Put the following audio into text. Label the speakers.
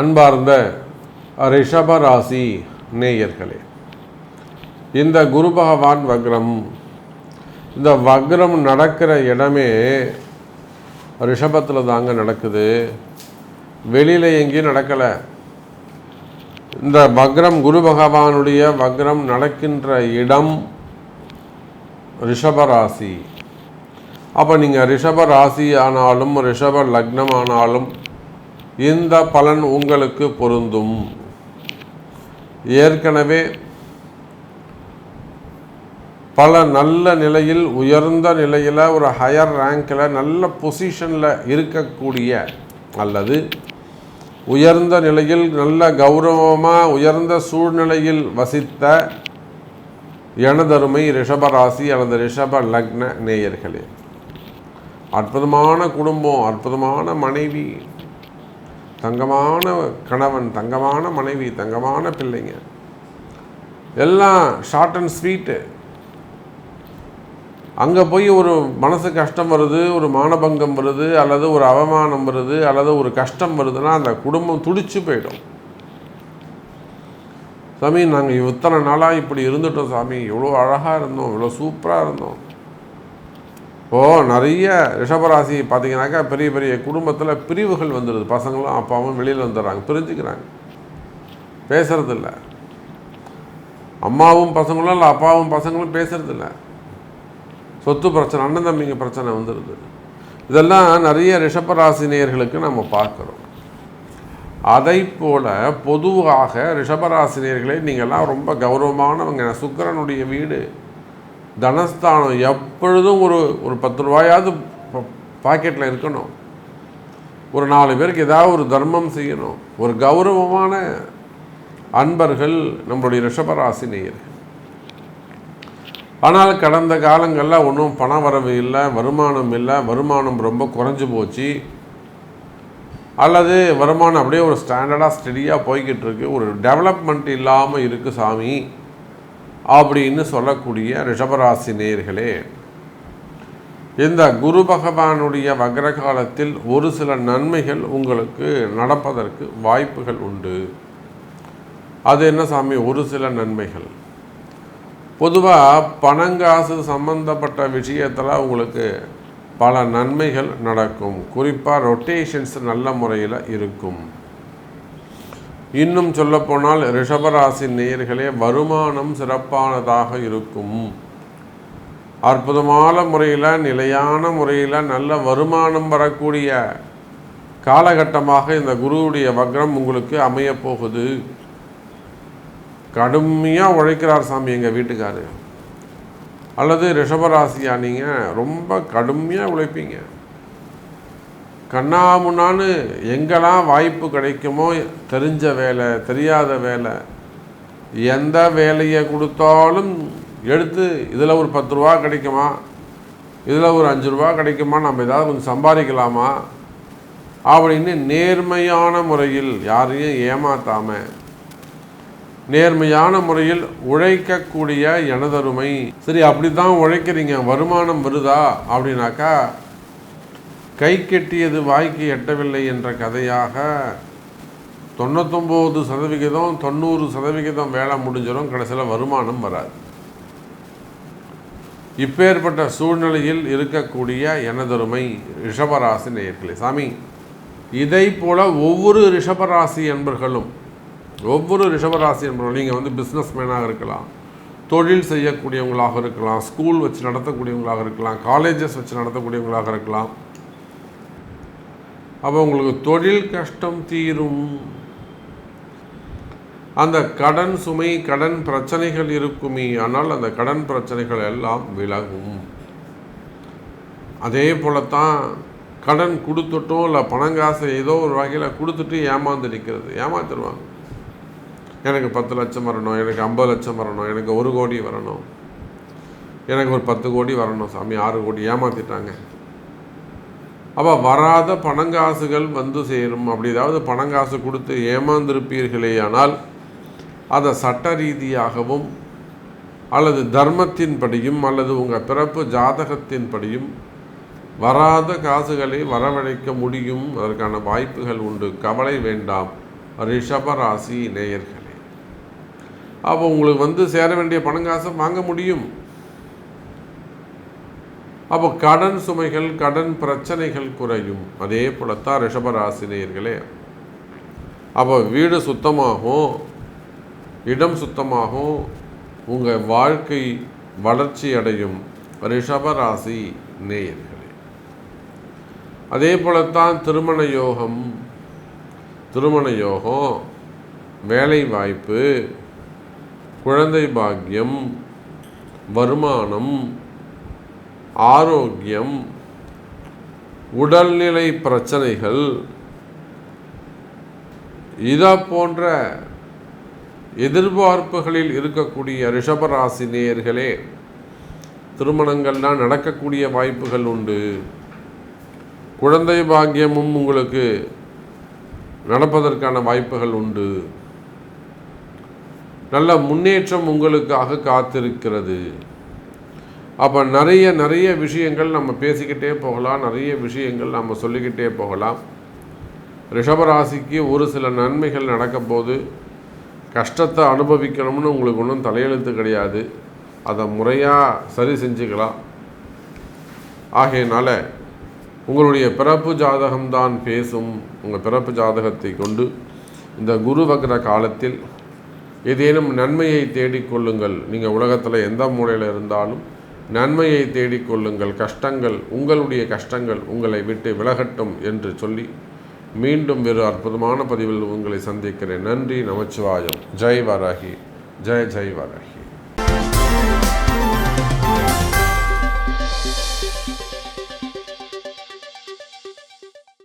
Speaker 1: அன்பார்ந்த ரிஷபராசி நேயர்களே இந்த குரு பகவான் வக்ரம் இந்த வக்ரம் நடக்கிற இடமே ரிஷபத்தில் தாங்க நடக்குது. வெளியில் எங்கேயும் நடக்கலை. இந்த வக்ரம் குரு பகவானுடைய வக்ரம் நடக்கின்ற இடம் ரிஷபராசி. அப்போ நீங்கள் ரிஷப ராசி ஆனாலும் ரிஷப லக்னம் ஆனாலும் இந்த பலன் உங்களுக்கு பொருந்தும். ஏற்கனவே பல நல்ல நிலையில் உயர்ந்த நிலையில் ஒரு ஹையர் ரேங்கில் நல்ல பொசிஷனில் இருக்கக்கூடிய அல்லது உயர்ந்த நிலையில் நல்ல கௌரவமாக உயர்ந்த சூழ்நிலையில் வசித்த எனதருமை ரிஷபராசி அல்லது ரிஷப லக்ன நேயர்களே அற்புதமான குடும்பம் அற்புதமான மனைவி தங்கமான கணவன் தங்கமான மனைவி தங்கமான பிள்ளைங்க. எல்லாம் ஷார்ட் அண்ட் ஸ்வீட்டு அங்கே போய் ஒரு மனசு கஷ்டம் வருது ஒரு மானபங்கம் வருது அல்லது ஒரு அவமானம் வருது அல்லது ஒரு கஷ்டம் வருதுன்னா அந்த குடும்பம் துடிச்சு போயிடும். சாமி நாங்கள் இத்தனை நாளாக இப்படி இருந்துட்டோம் சாமி. இவ்வளோ அழகாக இருந்தோம் இவ்வளோ சூப்பராக இருந்தோம். இப்போது நிறைய ரிஷபராசி பார்த்தீங்கன்னாக்கா பெரிய பெரிய குடும்பத்தில் பிரிவுகள் வந்துடுது பசங்களும் அப்பாவும் வெளியில் வந்துடுறாங்க. பிரிஞ்சுக்கிறாங்க. பேசுறதில்ல. அம்மாவும் பசங்களும் இல்லை அப்பாவும் பசங்களும் பேசுறதில்ல. சொத்து பிரச்சனை அண்ணன் தம்பிங்க பிரச்சனை வந்துடுது இதெல்லாம் நிறைய ரிஷபராசினியர்களுக்கு நம்ம பார்க்குறோம். அதை போல பொதுவாக ரிஷபராசினியர்களே நீங்கள்லாம் ரொம்ப கௌரவமானவங்க. சுக்கிரனுடைய வீடு தனஸ்தானம் எப்பொழுதும் ஒரு ஒரு பத்து ரூபாயாவது பாக்கெட்டில் இருக்கணும். ஒரு நாலு பேருக்கு ஏதாவது ஒரு தர்மம் செய்யணும். ஒரு கௌரவமான அன்பர்கள் நம்மளுடைய ரிஷபராசி நேயர் ஆனால் கடந்த காலங்களில் ஒன்றும் பண வரவு இல்லை வருமானம் இல்லை வருமானம் ரொம்ப குறைஞ்சு போச்சு. அல்லது வருமானம் அப்படியே ஒரு ஸ்டாண்டர்டாக ஸ்டெடியாக போய்கிட்டு இருக்கு. ஒரு டெவலப்மெண்ட் இல்லாமல் இருக்குது சாமி. அப்படின்னு சொல்லக்கூடிய ரிஷபராசி நேர்களே இந்த குரு பகவானுடைய வக்ர காலத்தில் ஒரு சில நன்மைகள் உங்களுக்கு நடப்பதற்கு வாய்ப்புகள் உண்டு. அது என்ன சாமி? ஒரு சில நன்மைகள். பொதுவாக பணங்காசு சம்பந்தப்பட்ட விஷயத்தில் உங்களுக்கு பல நன்மைகள் நடக்கும். குறிப்பாக ரொட்டேஷன்ஸ் நல்ல முறையில் இருக்கும். இன்னும் சொல்லப்போனால் ரிஷபராசி நேயர்களே வருமானம் சிறப்பானதாக இருக்கும். அற்புதமான முறையில் நிலையான முறையில் நல்ல வருமானம் வரக்கூடிய காலகட்டமாக இந்த குருவுடைய வக்ரம் உங்களுக்கு அமையப்போகுது கடுமையாக உழைக்கிறார் சாமி எங்கள் வீட்டுக்காரு. அல்லது ரிஷபராசியா நீங்கள் ரொம்ப கடுமையாக உழைப்பீங்க. கண்ணாமுன்னான்னு எங்கெல்லாம் வாய்ப்பு கிடைக்குமோ தெரிஞ்ச வேலை தெரியாத வேலை எந்த வேலையை கொடுத்தாலும் எடுத்து இதில் ஒரு பத்து ரூபா கிடைக்குமா இதில் ஒரு அஞ்சு ரூபா கிடைக்குமா நம்ம ஏதாவது கொஞ்சம் சம்பாதிக்கலாமா அப்படின்னு நேர்மையான முறையில் யாரையும் ஏமாத்தாமல் நேர்மையான முறையில் உழைக்கக்கூடிய எனதருமை. சரி அப்படி தான் உழைக்கிறீங்க வருமானம் வருதா அப்படின்னாக்கா கை கெட்டியது வாய்க்கு எட்டவில்லை என்ற கதையாக தொண்ணூத்தொம்பது சதவிகிதம் தொண்ணூறு சதவிகிதம் வேலை முடிஞ்சிடும் கடைசியில் வருமானம் வராது. இப்பேற்பட்ட சூழ்நிலையில் இருக்கக்கூடிய எனதொருமை ரிஷபராசி நேயர்களே சாமி இதை போல ஒவ்வொரு ரிஷபராசி என்பர்களும் ஒவ்வொரு ரிஷபராசி என்பவர்களும் நீங்கள் வந்து பிஸ்னஸ் மேனாக இருக்கலாம் தொழில் செய்யக்கூடியவங்களாக இருக்கலாம் ஸ்கூல் வச்சு நடத்தக்கூடியவங்களாக இருக்கலாம் காலேஜஸ் வச்சு நடத்தக்கூடியவங்களாக இருக்கலாம் அப்போ உங்களுக்கு தொழில் கஷ்டம் தீரும். அந்த கடன் சுமை கடன் பிரச்சனைகள் இருக்குமே ஆனால் அந்த கடன் பிரச்சனைகள் எல்லாம் விலகும். அதே போலத்தான் கடன் கொடுத்துட்டும் இல்லை பணங்காசை ஏதோ ஒரு வகையில் கொடுத்துட்டு ஏமாந்து நிற்கிறது ஏமாத்திடுவாங்க. எனக்கு பத்து லட்சம் வரணும் எனக்கு ஐம்பது லட்சம் வரணும் எனக்கு ஒரு கோடி வரணும். எனக்கு ஒரு பத்து கோடி வரணும் சாமி ஆறு கோடி ஏமாத்திட்டாங்க. அப்போ வராத பணங்காசுகள் வந்து சேரும். அப்படி ஏதாவது பணங்காசு கொடுத்து ஏமாந்திருப்பீர்களேயானால் அதை சட்ட ரீதியாகவும் அல்லது தர்மத்தின்படியும் அல்லது உங்கள் பிறப்பு ஜாதகத்தின்படியும் வராத காசுகளை வரவழைக்க முடியும். அதற்கான வாய்ப்புகள் உண்டு. கவலை வேண்டாம். ரிஷபராசி நேயர்களே. அப்போ உங்களுக்கு வந்து சேர வேண்டிய பணங்காசை வாங்க முடியும். அப்போ கடன் சுமைகள் கடன் பிரச்சனைகள் குறையும். அதே போலத்தான் ரிஷபராசினியர்களே. அப்போ வீடு சுத்தமாகும் இடம் சுத்தமாகும் உங்கள் வாழ்க்கை வளர்ச்சி அடையும் ரிஷபராசி நேயர்களே அதே போலத்தான் திருமண யோகம் திருமண யோகம் வேலை வாய்ப்பு குழந்தை பாக்கியம் வருமானம் ஆரோக்கியம் உடல்நிலை பிரச்சனைகள் இதை போன்ற எதிர்பார்ப்புகளில் இருக்கக்கூடிய ரிஷபராசி நேயர்களே திருமணங்கள்லாம் நடக்கக்கூடிய வாய்ப்புகள் உண்டு. குழந்தை பாக்கியமும் உங்களுக்கு நடப்பதற்கான வாய்ப்புகள் உண்டு. நல்ல முன்னேற்றம் உங்களுக்காக காத்திருக்கிறது. அப்போ நிறைய நிறைய விஷயங்கள் நம்ம பேசிக்கிட்டே போகலாம் நிறைய விஷயங்கள் நம்ம சொல்லிக்கிட்டே போகலாம். ரிஷபராசிக்கு ஒரு சில நன்மைகள் நடக்க போது கஷ்டத்தை அனுபவிக்கணும்னு உங்களுக்கு ஒன்றும் தலையெழுத்து கிடையாது. அதை முறையாக சரி செஞ்சுக்கலாம். ஆகையினால் உங்களுடைய பிறப்பு ஜாதகம்தான் பேசும். உங்கள் பிறப்பு ஜாதகத்தை கொண்டு இந்த குரு வக்ர காலத்தில் ஏதேனும் நன்மையை தேடிக்கொள்ளுங்கள் நீங்கள் உலகத்தில் எந்த மூலையில் இருந்தாலும் நன்மையை தேடிக்கொள்ளுங்கள் கஷ்டங்கள் உங்களுடைய கஷ்டங்கள் உங்களை விட்டு விலகட்டும் என்று சொல்லி மீண்டும் வேறு அற்புதமான பதிவில் உங்களை சந்திக்கிறேன். நன்றி நமச்சிவாயம். ஜெய் வராகி. ஜெய் ஜெய் வராகி.